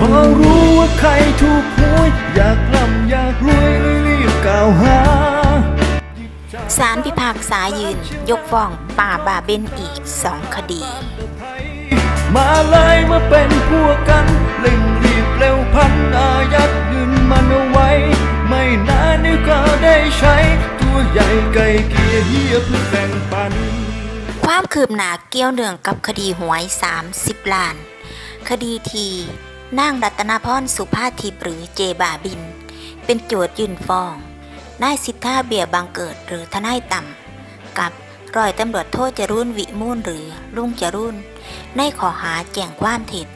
พอรู้ว่าใครถูกหวยอยากร่ำอยากรวยเลยรีบกล่าวหาศาลพิพากษายืน ยกฟ้องป่าบาเบนอีกสองคดี มาเลยมาเป็นพวกกันเร่งรีบเร็วพลันอายัดเงินมันเอาไว้ ไม่นานเดี๋ยวก็ได้ใช้ ตัวใหญ่ไก่เกลียเฮียเพื่อแบ่งปัน ความคืบหน้าเกี่ยวเนื่องกับคดีหวย 30 ล้าน คดีทีนางรัตนพรสุภาทิพย์หรือเจบาบิน เป็นโจทยื่นฟ้องนายสิทธาเบียบังเกิดหรือทนายต่ำกับร้อยตำรวจโทษจรุนวิมูลหรือลุงจรุนในข้อหาแจ้งความเท็จ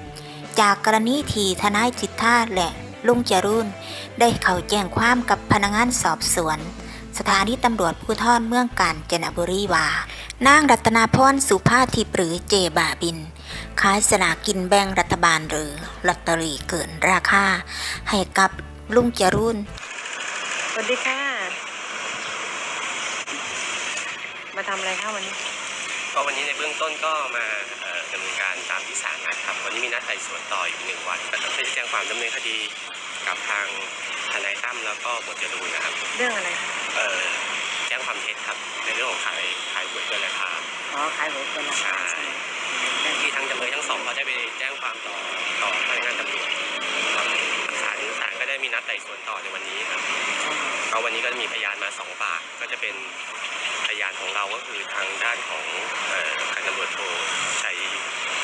จากกรณีทีทนายสิทธาและลุงจรุนได้เข้าแจ้งความกับพนักงานสอบสวน สถานีตำรวจภูธรเมืองกาญจนบุรีว่านางรัตนาพรสุภาทิพย์หรือเจบาบิน ขายสลากกินแบ่งรัฐบาลหรือลอตเตอรี่เกินราคาให้กับลุงจรุนสวัสดีค่ะ มาทำอะไรคะวันนี้ ก็วันนี้ในเบื้องต้นก็มาเอ่อดำเนินการตามที่ศาลนัดครับ วันนี้มีนัดไต่สวนต่ออีกหนึ่งวันก็จะแจ้งความดำเนินคดีกับทางทนายตั้มแล้วก็หมวดจรูนนะครับ เรื่องอะไรคะเอ่อแจ้งความเท็จครับในเรื่องของขายขายหวยเกินราคาอ๋อขายหวยเกินราคาใช่ไหม ที่ทางจำ เลยทั้งสองเขาได้ไปแจ้งความต่อต่อพนักงานตำรวจครับศาลศาลก็ได้มีนัดไต่สวนต่อในวันนี้ครับก็วันนี้ก็จะมีพยานมาสองปากก็จะเป็นพยานของเราก็คือทางด้านของเอ่อพันตำรวจโทชัย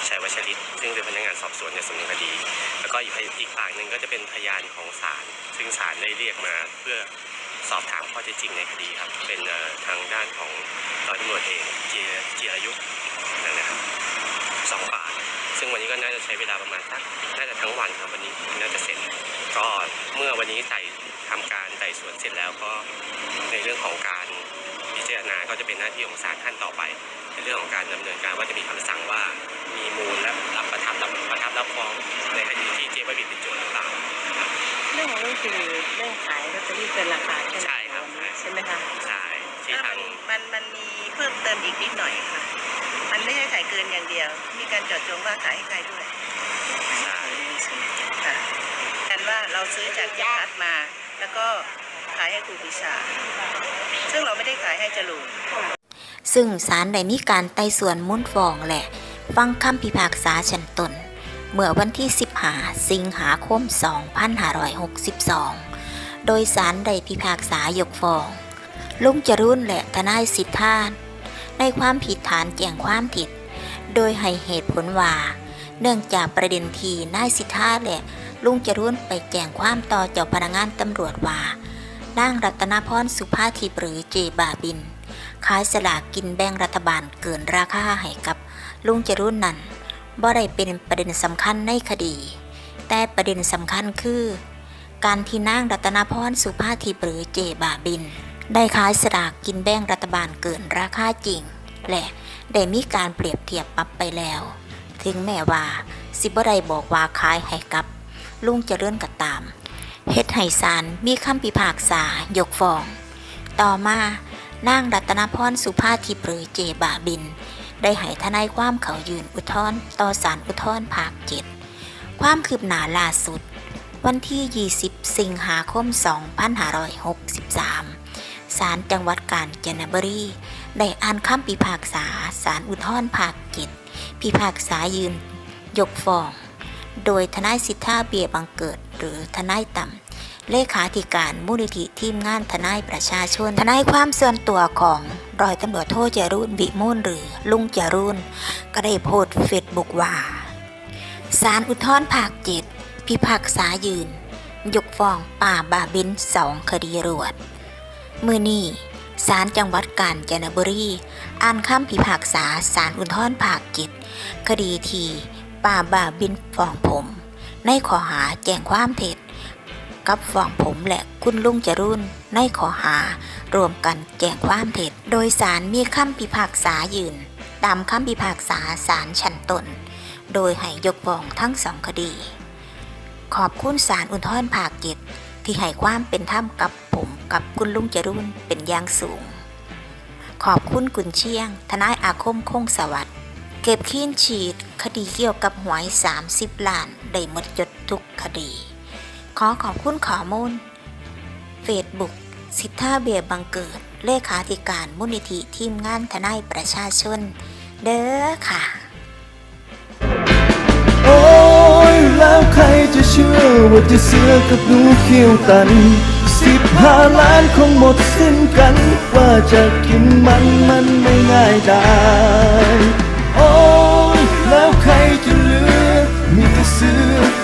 ชัยวชริตซึ่งเป็นพนักงานสอบสวนในสำนวนคดี แล้วก็อีกอีกปากหนึ่งก็จะเป็นพยานของศาลซึ่งศาลได้เรียกมาเพื่อสอบถามข้อเท็จจริงในคดีครับ เป็นเอ่อทางด้านของร้อยตำรวจเอกเจียเจียยุทธนั่นะครับสองปาก ก็น่าจะใช้เวลาประมาณสักน่าจะทั้งวันครับวันนี้น่าจะเสร็จ ก็เมื่อวันนี้ไต่ทำการไต่สวนเสร็จแล้วก็ในเรื่องของการพิจารณาก็จะเป็นหน้าที่ของศาลท่านต่อไป ในเรื่องของการดำเนินการว่าจะมีคำสั่งว่ามีมูลและรับประทับรับประทับรับฟ้องในคดีที่เจ๊บ้าบินเป็นโจทย์หรือเปล่าเรื่องของเรื่องคือเรื่องขายลอตเตอรี่เกินราคาใช่ไหม ใช่ครับ ใช่ไหมคะ ใช่ที่ทาง มันมันมีเพิ่มเติมอีกนิดหน่อยค่ะ มันไม่ใช่ขายเกินอย่างเดียว มีการเจอดจงว่าขายให้ใครด้วยใช่ค่ะกันว่าเราซื้อจากเจ้ารัฐมา แล้วก็ขายให้ครูปีชา ซึ่งเราไม่ได้ขายให้จรูนซึ่งศาลได้มีการไต่สวนมูลฟ้องและ ฟังคำพิพากษาชั้นต้นเมื่อวันที่ 15 สิงหาคม 2562 โดยศาลได้พิพากษายกฟ้อง ลุงจรุนและทนายสิทธาในความผิดฐานแจ้งความผิด โดยให้เหตุผลว่า เนื่องจากประเด็นที่นายสิทธาและลุงจรุนไปแจ้งความต่อเจ้าพนักงานตำรวจว่านางรัตนพรสุภาทิพหรือเจบาบิน ขายสลากกินแบ่งรัฐบาลเกินราคาให้กับลุงจรุนนั้นบ่ได้เป็นประเด็นสำคัญในคดี แต่ประเด็นสำคัญคือ การที่นางรัตนพรสุภาทิพหรือเจบาบิน ได้ขายสลากกินแบ่งรัฐบาลเกินราคาจริง และได้มีการเปรียบเทียบปรับไปแล้ว ถึงแม้ว่าสิบไดบอกว่าขายให้กับ ลุงเจริญก็ตามเฮ็ดให้ศาลมีคำพิพากษายกฟ้อง ต่อมานางรัตนพรสุภาทิพย์หรือเจบาบิน ได้ให้ทนายความเขายืนอุทธรณ์ต่อศาลอุทธรณ์ภาคเจ็ดความคืบหน้าล่าสุด วันที่ 20 สิงหาคม 2563 ศาลจังหวัดกาญจนบุรีได้อ่านคำพิพากษาศาลอุทธรณ์ภาคเจ็ดพิพากษายืน ยกฟ้อง โดยทนายสิทธาเบียบังเกิด หรือทนายต่ำเลขาธิการมูลนิธิทีมงานทนายประชาชน ทนายความส่วนตัวของร้อยตำรวจโทจรูนวิมูลหรือลุงจรูนก็ได้โพสต์เฟซบุ๊กว่าศาลอุทธรณ์ภาคเจ็ดพิพากษายืน ยกฟ้องป่าบาบินสองคดีรวด มือนี้ศาลจังหวัดกาญจนบุรีอ่านคำพิพากษาศาลอุทธรณ์ภาคเจ็ดคดีที่ป่าบาบินฟ้องผม ในข้อหาแจ้งความเท็จ กับฟ้องผมและคุณลุงจรุนในข้อหารวมกันแจ้งความเท็จ โดยสารมีคำพิพากษายืน ตามคำพิพากษาศาลชั้นต้น โดยให้ยกฟ้องทั้งสองคดี ขอบคุณศาลอุทธรณ์ภาคเจ็ดที่ให้ความเป็นธรรมกับ กับคุณลุงจรุนเป็นอย่างสูง ขอบคุณกุนเชียง ทนายอาคมคงสวัสดิ์เก็บขี้นฉีด คดีเกี่ยวกับหวย 30 ล้าน ได้หมดจดทุกคดี ขอขอบคุณข้อมูล Facebook สิทธาเบียบังเกิด เลขาธิการมูลนิธิทีมงานทนายประชาชน เด้อค่ะ โอ้ยแล้วใครจะเชื่อว่าจะเสือกับหนูเขี้ยวตัน สิบห้าล้านคงหมดสิ้นกัน ว่าจะกินมันมันไม่ง่ายได้ โอ้ยแล้วใครจะเหลือ มีแต่เสือ